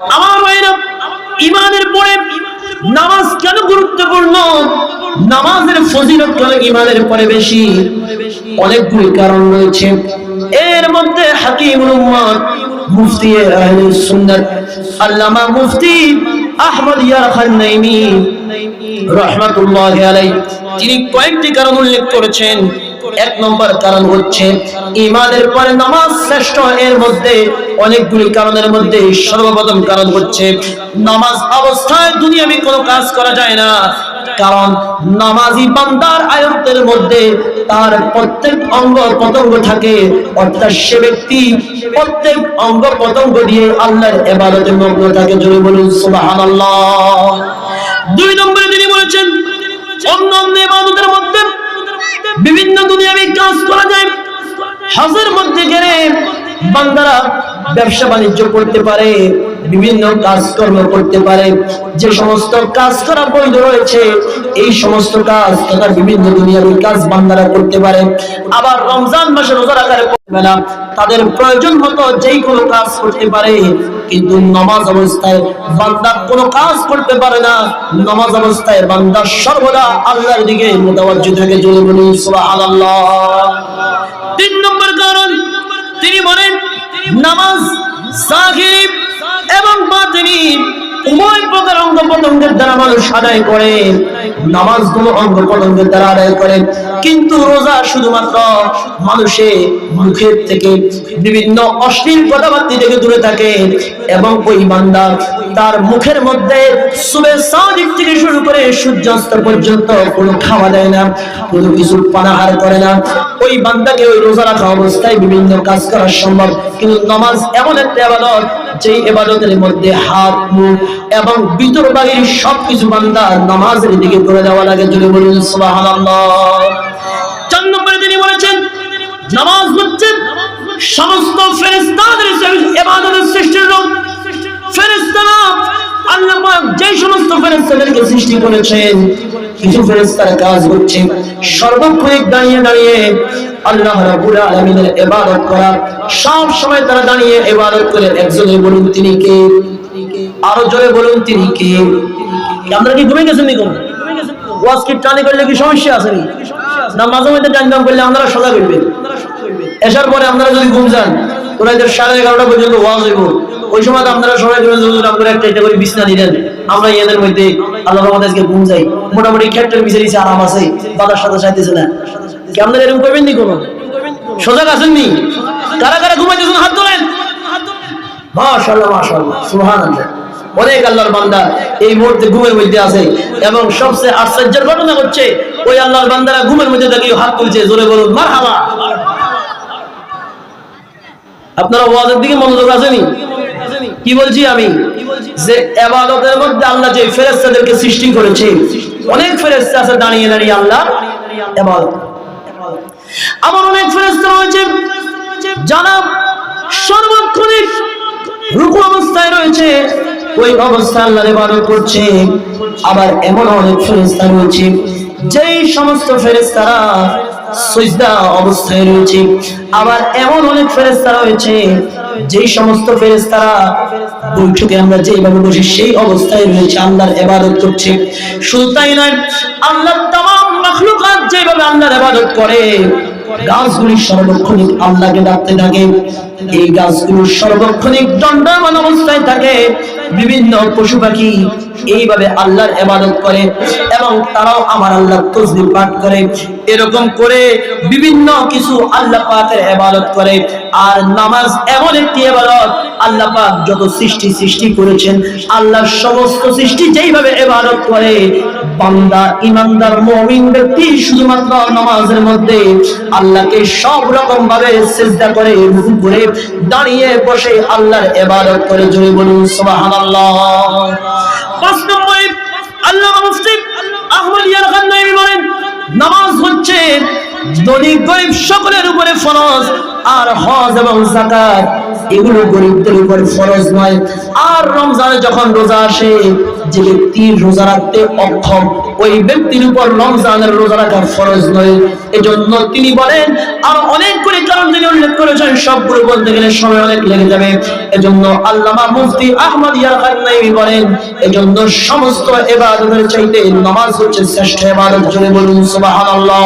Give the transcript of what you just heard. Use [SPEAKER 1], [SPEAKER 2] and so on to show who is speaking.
[SPEAKER 1] আমার ভাইরা ইমানের পরে নামাজ কেন গুরুত্বপূর্ণ? নামাজের ফজিলত কেন ইমানের পরে বেশি? অনেকগুলি কারণ রয়েছে। এর মধ্যে হাকিমুল উম্মত মুফতি আহলে সুন্নাত, আল্লামা মুফতি আহমদ ইয়ার খান নাইমি রহমাতুল্লাহ আলাই তিনি কয়েকটি কারণ উল্লেখ করেছেন। এক নম্বর কারণ হচ্ছে ইমানের পরে নামাজ শ্রেষ্ঠ এর মধ্যে, অনেকগুলি কারণের মধ্যে সর্বপ্রথম কারণ হচ্ছে, নামাজ অবস্থায় দুনিয়াবি কোনো কাজ করা যায় না। কারণ নামাজি বান্দার আয়ত্তের মধ্যে তার প্রত্যেক অঙ্গ পতঙ্গ থাকে, অর্থাৎ সে ব্যক্তি প্রত্যেক অঙ্গ পতঙ্গ দিয়ে আল্লাহর এবাদতে মগ্ন থাকে। জোরে বলুন, সুবহানাল্লাহ। দুই নম্বরে তিনি বলেছেন অন্য অন্য বিভিন্ন দুনিয়াবি কাজ করা যায়। হজের মধ্যে গেলে বান্দারা ব্যবসা বাণিজ্য করতে পারে, বিভিন্ন কাজকর্ম করতে পারে, যে সমস্ত কাজ করা বৈধ রয়েছে, এই সমস্ত কাজ তথা বিভিন্ন দুনিয়াবি কাজ বান্দারা করতে পারে। আবার রমজান মাসে রোজা রাখার বেলা তাদের প্রয়োজন মতো যেই কোনো কাজ করতে পারে, কিন্তু নমাজ অবস্থায় বান্দা কোনো কাজ করতে পারে না। নমাজ অবস্থায় বান্দা সর্বদা আল্লাহর দিকে মোতাবাজ্জি থাকে, জোরে বলুন, সুবহানাল্লাহ। তিন নম্বর কারণ, তিনি বলেন নামাজ সাহিব এবং বাতিনি। উভয় প্রকার অঙ্গ প্রত্যঙ্গের দ্বারা মানুষ আদায় করে নামাজগুলো অঙ্গ প্রত্যঙ্গের দ্বারা আদায় কিন্তু রোজা শুধুমাত্র মানুষে মুখের থেকে বিভিন্ন অশ্লীল কথাবার্তা থেকে দূরে থাকে এবং ওই বান্দা তার মুখের মধ্যে সুবে থেকে শুরু করে সূর্যাস্ত পর্যন্ত কোনো খাওয়া দেয় না, কোনো কিছু পানাহার করে না। ওই বান্দাকে ওই রোজা রাখা অবস্থায় বিভিন্ন কাজ করা সম্ভব। কিন্তু নামাজ এমন একটা এবাদত যে এবাদতের মধ্যে হাত, মুখ এবং ভিতর বাড়ির সবকিছু বান্দা নামাজের দিকে করে দেওয়া লাগে। যদি বলুন তিনি বলেছেন, নামাজ হচ্ছে সমস্ত ফেরেশতাদের এবাদতের সৃষ্টির রূপ। ফেরেশতারা আল্লাহ যে সমস্ত ফেরেশতাদেরকে সৃষ্টি করেছেন, কিছু ফেরেশতার কাজ হচ্ছে সর্বক্ষণিক দাঁড়িয়ে দাঁড়িয়ে আল্লাহ রাব্বুল আলামিনের ইবাদত করা সব সময় তারা দাঁড়িয়ে ইবাদত করে, একজনে বলুন তিনি কে? আরও জোরে বলুন তিনি কে? আমরা কি ঘুমিয়ে গেছেন নি কোন? ওয়াজ কি টানি করলে কি সমস্যা আছে নি না, মাঝে মধ্যে টান টান করলে আপনারা সদা করবেন এসার পরে আপনারা যদি ঘুম যান, ওনাদের সাড়ে এগারোটা পর্যন্ত ওয়াজ হইব। ওই সময় আপনারা সবাই ধরে ধরে আপনারা একটা একটা করে বিছনা দিলেন আমরা এদের মধ্যে আল্লাহ আজকে ঘুম যাই। মোটামুটি পিছিয়ে দিচ্ছে আরাম আছে বাতার সাথে চাইতেছে না। কি আপনারা এরকম করবেন নি কোনো? সজাগ আছেন নি? কারা কারা মধ্যে থেকে হাত মারহাবা। আপনারা কি বলছি আমি? যে এবাদতের মধ্যে আল্লাহ যে ফেরেস্তাদেরকে সৃষ্টি করেছে, অনেক ফেরেস্তা আছে দাঁড়িয়ে দাঁড়িয়ে আল্লাহ এবাদত আমার অনেক ফেরেস্তা রয়েছে। যারা সর্বক্ষণিক অবস্থায় রয়েছে। ওই করছে। আবার এমন অনেক ফেরেশতা রয়েছে। যেই সমস্ত ফেরেশতারা সিজদা অবস্থায় রয়েছে, আবার এমন অনেক রয়েছে, যেই সমস্ত ফেরেশতারা বৈঠকে আমরা যেভাবে বসি, সেই অবস্থায় রয়েছে, আল্লাহর ইবাদত করছে। শুধু তাই নয় আল্লাহর তাম মাখলুকাত যেভাবে আল্লাহর ইবাদত করে। গাছগুলি সর্বক্ষণিক আল্লাহকে ডাকতে থাকে। এই গাছগুলো সর্বক্ষণিক দণ্ডমান অবস্থায় থাকে। বিভিন্ন পশু পাখি এইভাবে আল্লাহর ইবাদত করে এবং তারাও আমার আল্লাহ তসবিহ পাঠ করে। এরকম করে বিভিন্ন কিছু আল্লাহ পাকের ইবাদত করে। আর নামাজ এমন একটি ইবাদত আল্লাহ পাক যত সৃষ্টি সৃষ্টি করেছেন আল্লাহ সমস্ত সৃষ্টি যেইভাবে ইবাদত করে, বান্দা, ইমানদার, মুমিন ব্যক্তি শুধুমাত্র নামাজের মধ্যে আল্লাহকে সব রকম ভাবে সিজদা করে, রুকু করে, দাঁড়িয়ে বসে আল্লাহর ইবাদত করে। জোরে বলুন, সুবহানাল্লাহ। পাঁচ নম্বরে আল্লাহ মুফতি ইয়ার নামাজ হচ্ছে দৈনিক গরিব সকলের উপরে ফরজ, আর হজ এবং জাকাত এগুলো গরিবদের উপর ফরজ নয়। আর রমজানে যখন রোজা আসে, যে ব্যক্তি রোজা রাখতে অক্ষম, ওই ব্যক্তির উপর রমজানের রোজা রাখার ফরজ নয়। এজন্য তিনি বলেন, আর অনেকগুলি কারণ তিনি উল্লেখ করেছেন সবগুলো বলতে গেলে সময় অনেক লেগে যাবে। এজন্য আল্লামা মুফতি আহমদ ইয়ারখানাইমি বলেন, এজন্য সমস্ত ইবাদতের চাইতে নামাজ হচ্ছে শ্রেষ্ঠ ইবাদত জুড়ে বলুন, সুবহানাল্লাহ।